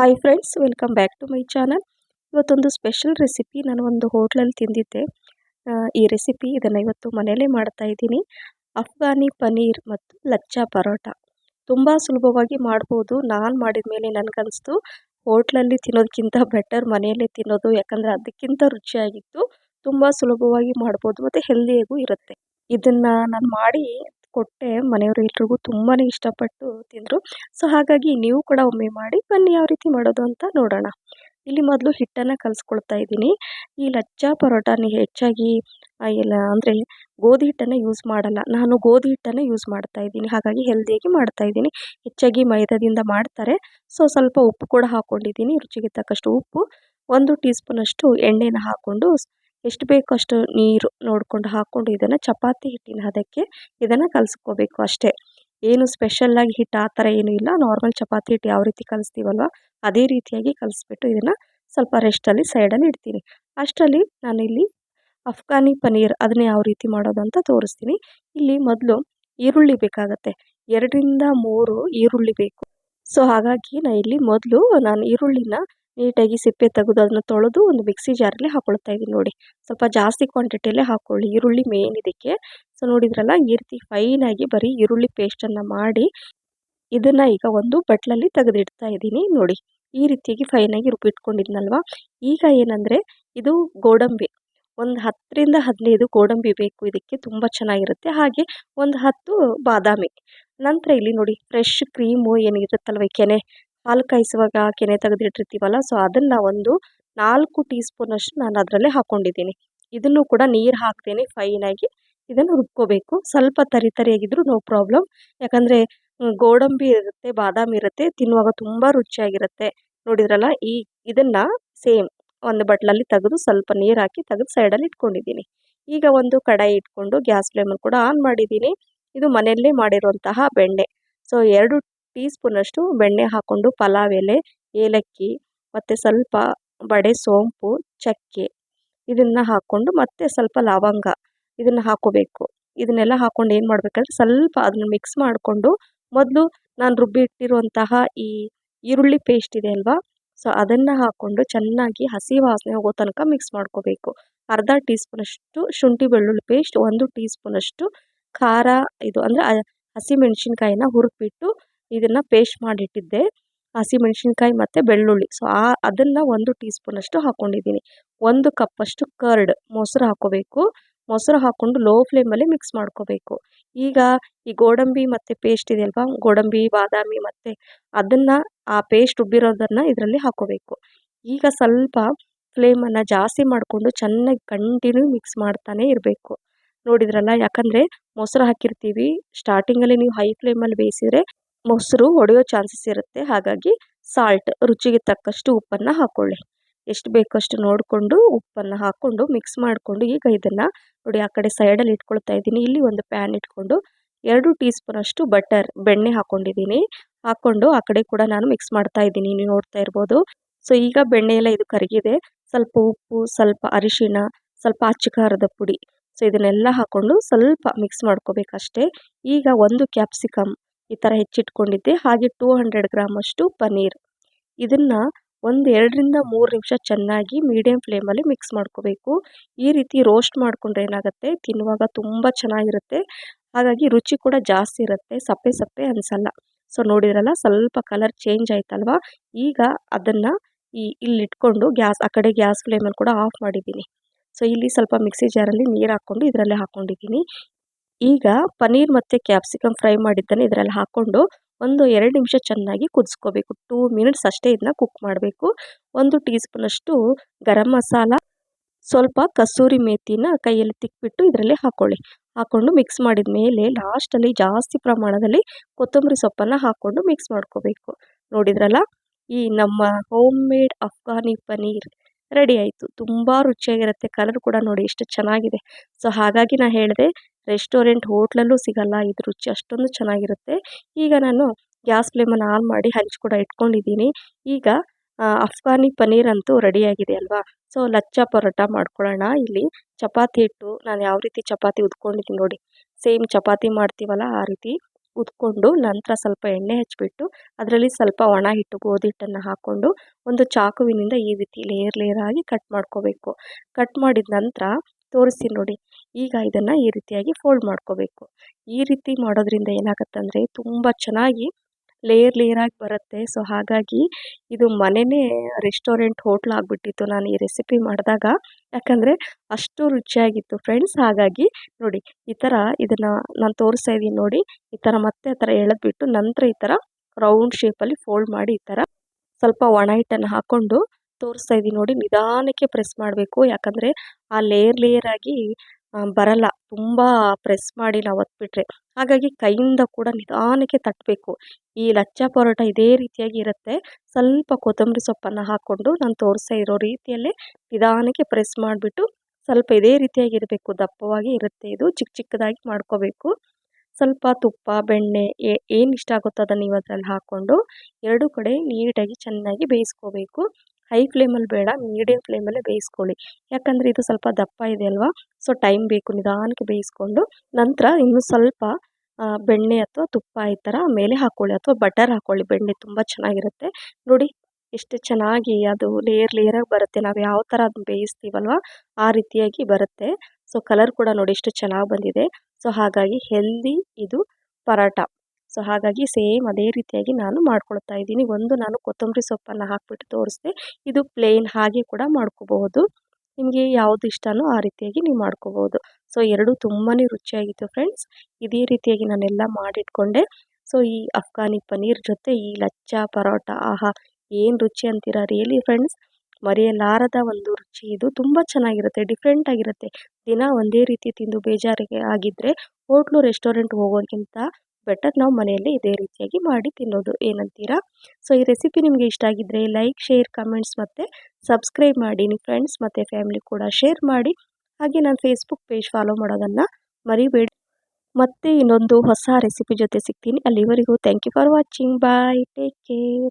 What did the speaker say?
Hi friends welcome back to my channel ಇವತ್ತೊಂದು special recipe ನಾನು ಒಂದು ಹೋಟ್ಲಲ್ಲಿ ತಿಂದಿದ್ದೆ. ಈ ರೆಸಿಪಿ ಇದನ್ನು ಇವತ್ತು ಮನೆಯಲ್ಲೇ ಮಾಡ್ತಾ ಇದ್ದೀನಿ. ಅಫ್ಘಾನಿ ಪನೀರ್ ಮತ್ತು ಲಚ್ಚಾ ಪರೋಟ. ತುಂಬ ಸುಲಭವಾಗಿ ಮಾಡ್ಬೋದು. ನಾನು ಮಾಡಿದ ಮೇಲೆ ನನಗನ್ನಿಸ್ತು ಹೋಟ್ಲಲ್ಲಿ ತಿನ್ನೋದಕ್ಕಿಂತ ಬೆಟರ್ ಮನೆಯಲ್ಲೇ ತಿನ್ನೋದು, ಯಾಕಂದರೆ ಅದಕ್ಕಿಂತ ರುಚಿಯಾಗಿತ್ತು. ತುಂಬ ಸುಲಭವಾಗಿ ಮಾಡ್ಬೋದು. ಮತ್ತು ಹೆಲ್ದಿಯಾಗೂ ಇರುತ್ತೆ. ಇದನ್ನು ನಾನು ಮಾಡಿ ಕೊಟ್ಟೆ. ಮನೆಯವರು ಎಲ್ರಿಗೂ ತುಂಬಾ ಇಷ್ಟಪಟ್ಟು ತಿಂದರು. ಸೊ, ಹಾಗಾಗಿ ನೀವು ಕೂಡ ಒಮ್ಮೆ ಮಾಡಿ ಬನ್ನಿ ಯಾವ ರೀತಿ ಮಾಡೋದು ಅಂತ ನೋಡೋಣ. ಇಲ್ಲಿ ಮೊದಲು ಹಿಟ್ಟನ್ನು ಕಲಿಸ್ಕೊಳ್ತಾ ಇದ್ದೀನಿ. ಈ ಲಚ್ಚಾ ಪರೋಟಾನ ಹೆಚ್ಚಾಗಿ ಎಲ್ಲ ಅಂದರೆ ಗೋಧಿ ಹಿಟ್ಟನ್ನು ಯೂಸ್ ಮಾಡಲ್ಲ. ನಾನು ಗೋಧಿ ಹಿಟ್ಟನ್ನು ಯೂಸ್ ಮಾಡ್ತಾ ಇದ್ದೀನಿ. ಹಾಗಾಗಿ ಹೆಲ್ದಿಯಾಗಿ ಮಾಡ್ತಾ ಇದ್ದೀನಿ. ಹೆಚ್ಚಾಗಿ ಮೈದಾದಿಂದ ಮಾಡ್ತಾರೆ. ಸೊ, ಸ್ವಲ್ಪ ಉಪ್ಪು ಕೂಡ ಹಾಕ್ಕೊಂಡಿದ್ದೀನಿ ರುಚಿಗೆ ತಕ್ಕಷ್ಟು ಉಪ್ಪು. ಒಂದು ಟೀ ಸ್ಪೂನಷ್ಟು ಎಣ್ಣೆನ ಹಾಕ್ಕೊಂಡು ಎಷ್ಟು ಬೇಕೋ ಅಷ್ಟು ನೀರು ನೋಡಿಕೊಂಡು ಹಾಕ್ಕೊಂಡು ಇದನ್ನು ಚಪಾತಿ ಹಿಟ್ಟಿನ ಹದಕ್ಕೆ ಇದನ್ನು ಕಲಸ್ಕೋಬೇಕು ಅಷ್ಟೇ. ಏನು ಸ್ಪೆಷಲ್ಲಾಗಿ ಹಿಟ್ಟು ಆ ಥರ ಏನೂ ಇಲ್ಲ. ನಾರ್ಮಲ್ ಚಪಾತಿ ಹಿಟ್ಟು ಯಾವ ರೀತಿ ಕಲಿಸ್ತೀವಲ್ವ ಅದೇ ರೀತಿಯಾಗಿ ಕಲಿಸ್ಬಿಟ್ಟು ಇದನ್ನು ಸ್ವಲ್ಪ ರೆಸ್ಟಲ್ಲಿ ಸೈಡಲ್ಲಿ ಇಡ್ತೀನಿ. ಅಷ್ಟರಲ್ಲಿ ನಾನಿಲ್ಲಿ ಅಫ್ಘಾನಿ ಪನೀರ್ ಅದನ್ನ ಯಾವ ರೀತಿ ಮಾಡೋದು ಅಂತ ತೋರಿಸ್ತೀನಿ. ಇಲ್ಲಿ ಮೊದಲು ಈರುಳ್ಳಿ ಬೇಕಾಗತ್ತೆ. ಎರಡರಿಂದ ಮೂರು ಈರುಳ್ಳಿ ಬೇಕು. ಸೊ ಹಾಗಾಗಿ ನಾನು ಇಲ್ಲಿ ಮೊದಲು ನಾನು ಈರುಳ್ಳಿನ ನೀಟಾಗಿ ಸಿಪ್ಪೆ ತೆಗೆದು ಅದನ್ನ ತೊಳೆದು ಒಂದು ಮಿಕ್ಸಿ ಜಾರಲ್ಲಿ ಹಾಕೊಳ್ತಾ ಇದ್ದೀನಿ ನೋಡಿ. ಸ್ವಲ್ಪ ಜಾಸ್ತಿ ಕ್ವಾಂಟಿಟಿಯಲ್ಲೇ ಹಾಕ್ಕೊಳ್ಳಿ ಈರುಳ್ಳಿ ಮೇನ್ ಇದಕ್ಕೆ. ಸೊ ನೋಡಿದ್ರಲ್ಲ, ಈ ರೀತಿ ಫೈನಾಗಿ ಬರೀ ಈರುಳ್ಳಿ ಪೇಸ್ಟನ್ನು ಮಾಡಿ ಇದನ್ನು ಈಗ ಒಂದು ಬಟ್ಲಲ್ಲಿ ತೆಗೆದಿಡ್ತಾ ಇದ್ದೀನಿ ನೋಡಿ. ಈ ರೀತಿಯಾಗಿ ಫೈನಾಗಿ ರುಬ್ಬಿಟ್ಕೊಂಡಿದ್ನಲ್ವ ಈಗ ಏನಂದರೆ, ಇದು ಗೋಡಂಬಿ. ಒಂದು ಹತ್ತರಿಂದ ಹದಿನೈದು ಗೋಡಂಬಿ ಬೇಕು. ಇದಕ್ಕೆ ತುಂಬ ಚೆನ್ನಾಗಿರುತ್ತೆ. ಹಾಗೆ ಒಂದು ಹತ್ತು ಬಾದಾಮಿ. ನಂತರ ಇಲ್ಲಿ ನೋಡಿ ಫ್ರೆಶ್ ಕ್ರೀಮು ಏನಿರುತ್ತಲ್ವ ಕೆನೆ? ಹಾಲು ಕಾಯಿಸುವಾಗ ಕೆನೆ ತೆಗೆದಿಟ್ಟಿರ್ತೀವಲ್ಲ ಸೊ ಅದನ್ನು ಒಂದು ನಾಲ್ಕು ಟೀ ಸ್ಪೂನಷ್ಟು ನಾನು ಅದರಲ್ಲೇ ಹಾಕ್ಕೊಂಡಿದ್ದೀನಿ ಇದನ್ನು ಕೂಡ ನೀರು ಹಾಕ್ತೇನೆ ಫೈನಾಗಿ ಇದನ್ನು ರುಬ್ಕೋಬೇಕು. ಸ್ವಲ್ಪ ತರಿ ತರಿಯಾಗಿದ್ರೂ ನೋ ಪ್ರಾಬ್ಲಮ್ ಯಾಕಂದರೆ ಗೋಡಂಬಿ ಇರುತ್ತೆ, ಬಾದಾಮಿ ಇರುತ್ತೆ, ತಿನ್ನುವಾಗ ತುಂಬ ರುಚಿಯಾಗಿರುತ್ತೆ. ನೋಡಿದ್ರಲ್ಲ, ಈ ಇದನ್ನು ಸೇಮ್ ಒಂದು ಬಟ್ಲಲ್ಲಿ ತೆಗೆದು ಸ್ವಲ್ಪ ನೀರು ಹಾಕಿ ತೆಗೆದು ಸೈಡಲ್ಲಿ ಇಟ್ಕೊಂಡಿದ್ದೀನಿ. ಈಗ ಒಂದು ಕಡಾಯಿ ಇಟ್ಕೊಂಡು ಗ್ಯಾಸ್ ಫ್ಲೇಮನ್ನು ಕೂಡ ಆನ್ ಮಾಡಿದ್ದೀನಿ. ಇದು ಮನೆಯಲ್ಲೇ ಮಾಡಿರುವಂತಹ ಬೆಣ್ಣೆ. ಸೊ ಎರಡು ಟೀ ಸ್ಪೂನಷ್ಟು ಬೆಣ್ಣೆ ಹಾಕ್ಕೊಂಡು ಪಲಾವ್ ಎಲೆ, ಏಲಕ್ಕಿ, ಮತ್ತು ಸ್ವಲ್ಪ ಬಡೆ ಸೋಂಪು, ಚಕ್ಕೆ ಇದನ್ನು ಹಾಕ್ಕೊಂಡು ಮತ್ತೆ ಸ್ವಲ್ಪ ಲವಂಗ ಇದನ್ನು ಹಾಕ್ಕೋಬೇಕು ಇದನ್ನೆಲ್ಲ ಹಾಕ್ಕೊಂಡು ಏನು ಮಾಡಬೇಕಂದ್ರೆ ಸ್ವಲ್ಪ ಅದನ್ನ ಮಿಕ್ಸ್ ಮಾಡಿಕೊಂಡು ಮೊದಲು ನಾನು ರುಬ್ಬಿ ಇಟ್ಟಿರುವಂತಹ ಈ ಈರುಳ್ಳಿ ಪೇಸ್ಟ್ ಇದೆ ಅಲ್ವಾ? ಸೊ ಅದನ್ನು ಹಾಕ್ಕೊಂಡು ಚೆನ್ನಾಗಿ ಹಸಿ ವಾಸನೆ ಹೋಗೋ ತನಕ ಮಿಕ್ಸ್ ಮಾಡ್ಕೋಬೇಕು. ಅರ್ಧ ಟೀ ಸ್ಪೂನಷ್ಟು ಶುಂಠಿ ಬೆಳ್ಳುಳ್ಳಿ ಪೇಸ್ಟ್ ಒಂದು ಟೀ ಸ್ಪೂನಷ್ಟು ಖಾರ ಇದು ಅಂದರೆ ಹಸಿ ಮೆಣಸಿನ್ಕಾಯಿನ ಹುರಿದ್ಬಿಟ್ಟು ಇದನ್ನು ಪೇಸ್ಟ್ ಮಾಡಿಟ್ಟಿದ್ದೆ. ಹಸಿ ಮೆಣಸಿನ್ಕಾಯಿ ಮತ್ತು ಬೆಳ್ಳುಳ್ಳಿ. ಸೊ ಆ ಅದನ್ನು ಒಂದು ಟೀ ಸ್ಪೂನಷ್ಟು ಹಾಕ್ಕೊಂಡಿದ್ದೀನಿ ಒಂದು ಕಪ್ಪಷ್ಟು ಕರ್ಡ್ ಮೊಸರು ಹಾಕ್ಕೋಬೇಕು ಮೊಸರು ಹಾಕ್ಕೊಂಡು ಲೋ ಫ್ಲೇಮಲ್ಲಿ ಮಿಕ್ಸ್ ಮಾಡ್ಕೋಬೇಕು. ಈಗ ಈ ಗೋಡಂಬಿ ಮತ್ತು ಪೇಸ್ಟ್ ಇದೆ ಅಲ್ವಾ? ಗೋಡಂಬಿ, ಬಾದಾಮಿ ಮತ್ತು ಅದನ್ನು ಆ ಪೇಸ್ಟ್ ಉಬ್ಬಿರೋದನ್ನು ಇದರಲ್ಲಿ ಹಾಕ್ಕೋಬೇಕು ಈಗ ಸ್ವಲ್ಪ ಫ್ಲೇಮನ್ನು ಜಾಸ್ತಿ ಮಾಡಿಕೊಂಡು ಚೆನ್ನಾಗಿ ಕಂಟಿನ್ಯೂ ಮಿಕ್ಸ್ ಮಾಡ್ತಾನೆ ಇರಬೇಕು. ನೋಡಿದ್ರಲ್ಲ? ಯಾಕಂದರೆ ಮೊಸರು ಹಾಕಿರ್ತೀವಿ. ಸ್ಟಾರ್ಟಿಂಗಲ್ಲಿ ನೀವು ಹೈ ಫ್ಲೇಮಲ್ಲಿ ಬೇಯಿಸಿದರೆ ಮೊಸರು ಒಡೆಯೋ ಚಾನ್ಸಸ್ ಇರುತ್ತೆ. ಹಾಗಾಗಿ ಸಾಲ್ಟ್ ರುಚಿಗೆ ತಕ್ಕಷ್ಟು ಉಪ್ಪನ್ನು ಹಾಕ್ಕೊಳ್ಳಿ ಎಷ್ಟು ಬೇಕಷ್ಟು ನೋಡಿಕೊಂಡು ಉಪ್ಪನ್ನು ಹಾಕ್ಕೊಂಡು ಮಿಕ್ಸ್ ಮಾಡಿಕೊಂಡು ಈಗ ಇದನ್ನು ನೋಡಿ ಆ ಕಡೆ ಸೈಡಲ್ಲಿ ಇಟ್ಕೊಳ್ತಾ ಇದ್ದೀನಿ. ಇಲ್ಲಿ ಒಂದು ಪ್ಯಾನ್ ಇಟ್ಕೊಂಡು ಎರಡು ಟೀ ಸ್ಪೂನಷ್ಟು ಬಟರ್ ಬೆಣ್ಣೆ ಹಾಕ್ಕೊಂಡಿದ್ದೀನಿ ಹಾಕ್ಕೊಂಡು ಆ ಕಡೆ ಕೂಡ ನಾನು ಮಿಕ್ಸ್ ಮಾಡ್ತಾ ಇದ್ದೀನಿ. ನೀವು ನೋಡ್ತಾ ಇರ್ಬೋದು. ಸೊ ಈಗ ಬೆಣ್ಣೆ ಎಲ್ಲ ಇದು ಕರಗಿದೆ. ಸ್ವಲ್ಪ ಉಪ್ಪು, ಸ್ವಲ್ಪ ಅರಿಶಿಣ, ಸ್ವಲ್ಪ ಅಚ್ಚಿಕಾರದ ಪುಡಿ. ಸೊ ಇದನ್ನೆಲ್ಲ ಹಾಕ್ಕೊಂಡು ಸ್ವಲ್ಪ ಮಿಕ್ಸ್ ಮಾಡ್ಕೋಬೇಕಷ್ಟೇ. ಈಗ ಒಂದು ಕ್ಯಾಪ್ಸಿಕಮ್ ಈ ಥರ ಹೆಚ್ಚಿಟ್ಕೊಂಡಿದ್ದೆ. ಹಾಗೆ ಟೂ ಹಂಡ್ರೆಡ್ ಗ್ರಾಮಷ್ಟು ಪನ್ನೀರ್ ಇದನ್ನು ಒಂದು ಎರಡರಿಂದ ಮೂರು ನಿಮಿಷ ಚೆನ್ನಾಗಿ ಮೀಡಿಯಮ್ ಫ್ಲೇಮಲ್ಲಿ ಮಿಕ್ಸ್ ಮಾಡ್ಕೋಬೇಕು. ಈ ರೀತಿ ರೋಸ್ಟ್ ಮಾಡಿಕೊಂಡ್ರೆ ಏನಾಗುತ್ತೆ? ತಿನ್ನುವಾಗ ತುಂಬ ಚೆನ್ನಾಗಿರುತ್ತೆ. ಹಾಗಾಗಿ ರುಚಿ ಕೂಡ ಜಾಸ್ತಿ ಇರುತ್ತೆ. ಸಪ್ಪೆ ಸಪ್ಪೆ ಅನಿಸಲ್ಲ. ಸೊ ನೋಡಿದ್ರಲ್ಲ, ಸ್ವಲ್ಪ ಕಲರ್ ಚೇಂಜ್ ಆಯ್ತಲ್ವಾ? ಈಗ ಅದನ್ನು ಈ ಇಲ್ಲಿಟ್ಕೊಂಡು ಗ್ಯಾಸ್, ಆ ಕಡೆ ಗ್ಯಾಸ್ ಫ್ಲೇಮಲ್ಲಿ ಕೂಡ ಆಫ್ ಮಾಡಿದ್ದೀನಿ. ಸೊ ಇಲ್ಲಿ ಸ್ವಲ್ಪ ಮಿಕ್ಸಿ ಜಾರಲ್ಲಿ ನೀರು ಹಾಕ್ಕೊಂಡು ಇದರಲ್ಲೇ ಹಾಕ್ಕೊಂಡಿದ್ದೀನಿ ಈಗ ಪನ್ನೀರ್ ಮತ್ತು ಕ್ಯಾಪ್ಸಿಕಮ್ ಫ್ರೈ ಮಾಡಿದ್ದನ್ನು ಇದರಲ್ಲಿ ಹಾಕ್ಕೊಂಡು ಒಂದು ಎರಡು ನಿಮಿಷ ಚೆನ್ನಾಗಿ ಕುದಿಸ್ಕೋಬೇಕು. ಟೂ ಮಿನಿಟ್ಸ್ ಅಷ್ಟೇ ಇದನ್ನ ಕುಕ್ ಮಾಡಬೇಕು. ಒಂದು ಟೀ ಸ್ಪೂನಷ್ಟು ಗರಂ ಮಸಾಲ, ಸ್ವಲ್ಪ ಕಸೂರಿ ಮೇಥಿನ ಕೈಯಲ್ಲಿ ತಿಕ್ಬಿಟ್ಟು ಇದರಲ್ಲಿ ಹಾಕ್ಕೊಳ್ಳಿ ಹಾಕ್ಕೊಂಡು ಮಿಕ್ಸ್ ಮಾಡಿದ ಮೇಲೆ ಲಾಸ್ಟಲ್ಲಿ ಜಾಸ್ತಿ ಪ್ರಮಾಣದಲ್ಲಿ ಕೊತ್ತಂಬರಿ ಸೊಪ್ಪನ್ನು ಹಾಕ್ಕೊಂಡು ಮಿಕ್ಸ್ ಮಾಡ್ಕೋಬೇಕು. ನೋಡಿದ್ರಲ್ಲ? ಈ ನಮ್ಮ homemade Afghani paneer ready ಆಯಿತು. ತುಂಬ ರುಚಿಯಾಗಿರುತ್ತೆ. ಕಲರ್ ಕೂಡ ನೋಡಿ ಎಷ್ಟು ಚೆನ್ನಾಗಿದೆ. ಸೊ ಹಾಗಾಗಿ ನಾನು ಹೇಳಿದೆ ರೆಸ್ಟೋರೆಂಟ್ ಹೋಟ್ಲಲ್ಲೂ ಸಿಗಲ್ಲ, ಇದು ರುಚಿ ಅಷ್ಟೊಂದು ಚೆನ್ನಾಗಿರುತ್ತೆ. ಈಗ ನಾನು ಗ್ಯಾಸ್ ಫ್ಲೇಮನ್ನು ಆನ್ ಮಾಡಿ ಹಂಚು ಕೂಡ ಇಟ್ಕೊಂಡಿದ್ದೀನಿ. ಈಗ ಅಫ್ಘಾನಿ ಪನ್ನೀರ್ ಅಂತೂ ರೆಡಿಯಾಗಿದೆ ಅಲ್ವಾ? ಸೊ, ಲಚ್ಚ ಪರೋಟ ಮಾಡ್ಕೊಳ್ಳೋಣ. ಇಲ್ಲಿ ಚಪಾತಿ ಹಿಟ್ಟು, ನಾನು ಯಾವ ರೀತಿ ಚಪಾತಿ ಉದ್ಕೊಂಡಿದ್ದೀನಿ ನೋಡಿ. ಸೇಮ್ ಚಪಾತಿ ಮಾಡ್ತೀವಲ್ಲ, ಆ ರೀತಿ ಉದ್ಕೊಂಡು ನಂತರ ಸ್ವಲ್ಪ ಎಣ್ಣೆ ಹಚ್ಚಿಬಿಟ್ಟು ಅದರಲ್ಲಿ ಸ್ವಲ್ಪ ಒಣ ಹಿಟ್ಟು, ಗೋಧಿ ಹಿಟ್ಟನ್ನು ಹಾಕ್ಕೊಂಡು ಒಂದು ಚಾಕುವಿನಿಂದ ಈ ರೀತಿ ಲೇಯರ್ ಲೇಯರ್ ಆಗಿ ಕಟ್ ಮಾಡ್ಕೋಬೇಕು. ಕಟ್ ಮಾಡಿದ ನಂತರ ತೋರಿಸ್ತೀನಿ ನೋಡಿ. ಈಗ ಇದನ್ನು ಈ ರೀತಿಯಾಗಿ ಫೋಲ್ಡ್ ಮಾಡ್ಕೋಬೇಕು. ಈ ರೀತಿ ಮಾಡೋದ್ರಿಂದ ಏನಾಗುತ್ತಂದರೆ ತುಂಬ ಚೆನ್ನಾಗಿ ಲೇಯರ್ ಲೇಯರ್ ಆಗಿ ಬರುತ್ತೆ. ಸೊ ಹಾಗಾಗಿ ಇದು ಮನೆಯೇ ರೆಸ್ಟೋರೆಂಟ್ ಹೋಟ್ಲ್ ಆಗಿಬಿಟ್ಟಿತ್ತು. ನಾನು ಈ ರೆಸಿಪಿ ಮಾಡಿದಾಗ. ಯಾಕಂದರೆ ಅಷ್ಟು ರುಚಿಯಾಗಿತ್ತು ಫ್ರೆಂಡ್ಸ್ ಹಾಗಾಗಿ ನೋಡಿ, ಈ ಥರ ಇದನ್ನು ನಾನು ತೋರಿಸ್ತಾ ಇದ್ದೀನಿ ನೋಡಿ. ಈ ಥರ ಮತ್ತೆ ಆ ಥರ ಎಳೆದ್ಬಿಟ್ಟು ನಂತರ ಈ ಥರ ರೌಂಡ್ ಶೇಪಲ್ಲಿ ಫೋಲ್ಡ್ ಮಾಡಿ ಈ ಥರ ಸ್ವಲ್ಪ ಒಣ ಹಿಟ್ಟನ್ನು ಹಾಕ್ಕೊಂಡು ತೋರಿಸ್ತಾ ಇದ್ದೀನಿ ನೋಡಿ, ನಿಧಾನಕ್ಕೆ ಪ್ರೆಸ್ ಮಾಡಬೇಕು. ಯಾಕಂದರೆ ಆ ಲೇಯರ್ ಲೇಯರ್ ಆಗಿ ಬರಲ್ಲ. ತುಂಬ ಪ್ರೆಸ್ ಮಾಡಿ ನಾವು ಒತ್ಬಿಟ್ರೆ. ಹಾಗಾಗಿ ಕೈಯಿಂದ ಕೂಡ ನಿಧಾನಕ್ಕೆ ತಟ್ಟಬೇಕು ಈ ಲಚ್ಚ ಪರೋಟ ಇದೇ ರೀತಿಯಾಗಿ ಇರುತ್ತೆ. ಸ್ವಲ್ಪ ಕೊತ್ತಂಬರಿ ಸೊಪ್ಪನ್ನು ಹಾಕ್ಕೊಂಡು ನಾನು ತೋರಿಸ್ತಾ ಇರೋ ರೀತಿಯಲ್ಲೇ ನಿಧಾನಕ್ಕೆ ಪ್ರೆಸ್ ಮಾಡಿಬಿಟ್ಟು ಸ್ವಲ್ಪ ಇದೇ ರೀತಿಯಾಗಿ ಇರಬೇಕು. ದಪ್ಪವಾಗಿ ಇರುತ್ತೆ ಇದು. ಚಿಕ್ಕ ಚಿಕ್ಕದಾಗಿ ಮಾಡ್ಕೋಬೇಕು. ಸ್ವಲ್ಪ ತುಪ್ಪ, ಬೆಣ್ಣೆ ಏನು ಇಷ್ಟ ಆಗುತ್ತೋ ಅದನ್ನು ನೀವು ಅದರಲ್ಲಿ ಹಾಕ್ಕೊಂಡು ಎರಡು ಕಡೆ ನೀಟಾಗಿ ಚೆನ್ನಾಗಿ ಬೇಯಿಸ್ಕೋಬೇಕು. ಹೈ ಫ್ಲೇಮಲ್ಲಿ ಬೇಡ ಮೀಡಿಯಮ್ ಫ್ಲೇಮಲ್ಲೇ ಬೇಯಿಸ್ಕೊಳ್ಳಿ. ಯಾಕಂದರೆ ಇದು ಸ್ವಲ್ಪ ದಪ್ಪ ಇದೆ ಅಲ್ವಾ? ಸೊ ಟೈಮ್ ಬೇಕು, ನಿಧಾನಕ್ಕೆ ಬೇಯಿಸ್ಕೊಂಡು ನಂತರ ಇನ್ನು ಸ್ವಲ್ಪ ಬೆಣ್ಣೆ ಅಥವಾ ತುಪ್ಪ ಈ ಥರ ಮೇಲೆ ಹಾಕ್ಕೊಳ್ಳಿ ಅಥವಾ ಬಟರ್ ಹಾಕ್ಕೊಳ್ಳಿ ಬೆಣ್ಣೆ ತುಂಬ ಚೆನ್ನಾಗಿರುತ್ತೆ. ನೋಡಿ, ಎಷ್ಟು ಚೆನ್ನಾಗಿ ಅದು ಲೇಯರ್ ಲೇಯರಾಗಿ ಬರುತ್ತೆ. ನಾವು ಯಾವ ಥರ ಅದನ್ನ ಬೇಯಿಸ್ತೀವಲ್ವ? ಆ ರೀತಿಯಾಗಿ ಬರುತ್ತೆ. ಸೊ ಕಲರ್ ಕೂಡ ನೋಡಿ ಎಷ್ಟು ಚೆನ್ನಾಗಿ ಬಂದಿದೆ. ಸೊ ಹಾಗಾಗಿ ಹೆಲ್ದಿ ಇದು ಪರಾಟ ಸೊ ಹಾಗಾಗಿ ಸೇಮ್ ಅದೇ ರೀತಿಯಾಗಿ ನಾನು ಮಾಡ್ಕೊಳ್ತಾ ಇದ್ದೀನಿ. ಒಂದು ನಾನು ಕೊತ್ತಂಬರಿ ಸೊಪ್ಪನ್ನು ಹಾಕ್ಬಿಟ್ಟು ತೋರಿಸಿದೆ. ಇದು ಪ್ಲೇನ್ ಹಾಗೆ ಕೂಡ ಮಾಡ್ಕೋಬಹುದು. ನಿಮಗೆ ಯಾವುದು ಇಷ್ಟನೋ ಆ ರೀತಿಯಾಗಿ ನೀವು ಮಾಡ್ಕೋಬೋದು ಸೊ ಎರಡೂ ತುಂಬಾ ರುಚಿಯಾಗಿತ್ತು ಫ್ರೆಂಡ್ಸ್. ಇದೇ ರೀತಿಯಾಗಿ ನಾನೆಲ್ಲ ಮಾಡಿಟ್ಕೊಂಡೆ. ಸೊ ಈ ಅಫ್ಘಾನಿ ಪನ್ನೀರ್ ಜೊತೆ ಈ ಲಚ್ಚ ಪರೋಟ, ಆಹಾ, ಏನು ರುಚಿ ಅಂತೀರಾ ರಿಯಲಿ ಫ್ರೆಂಡ್ಸ್? ಮರೆಯಲಾರದ ಒಂದು ರುಚಿ ಇದು. ತುಂಬ ಚೆನ್ನಾಗಿರುತ್ತೆ ಡಿಫ್ರೆಂಟ್ ಆಗಿರುತ್ತೆ. ದಿನ ಒಂದೇ ರೀತಿ ತಿಂದು ಬೇಜಾರಿಗೆ ಆಗಿದ್ದರೆ ಹೋಟ್ಲು ರೆಸ್ಟೋರೆಂಟ್ ಹೋಗೋದಕ್ಕಿಂತ ಬೆಟರ್ ನಾವು ಮನೆಯಲ್ಲೇ ಇದೇ ರೀತಿಯಾಗಿ ಮಾಡಿ ತಿನ್ನೋದು. ಏನಂತೀರಾ? ಸೊ ಈ ರೆಸಿಪಿ ನಿಮಗೆ ಇಷ್ಟ ಆಗಿದ್ದರೆ ಲೈಕ್ ಶೇರ್ ಕಮೆಂಟ್ಸ್ ಮತ್ತು ಸಬ್ಸ್ಕ್ರೈಬ್ ಮಾಡಿ. ನಿಮ್ಮ ಫ್ರೆಂಡ್ಸ್ ಮತ್ತು ಫ್ಯಾಮಿಲಿ ಕೂಡ ಶೇರ್ ಮಾಡಿ. ಹಾಗೆ ನಾನು ಫೇಸ್ಬುಕ್ ಪೇಜ್ ಫಾಲೋ ಮಾಡೋದನ್ನು ಮರಿಬೇಡಿ. ಮತ್ತೆ ಇನ್ನೊಂದು ಹೊಸ ರೆಸಿಪಿ ಜೊತೆ ಸಿಗ್ತೀನಿ. ಅಲ್ಲಿವರೆಗೂ thank you for watching bye take care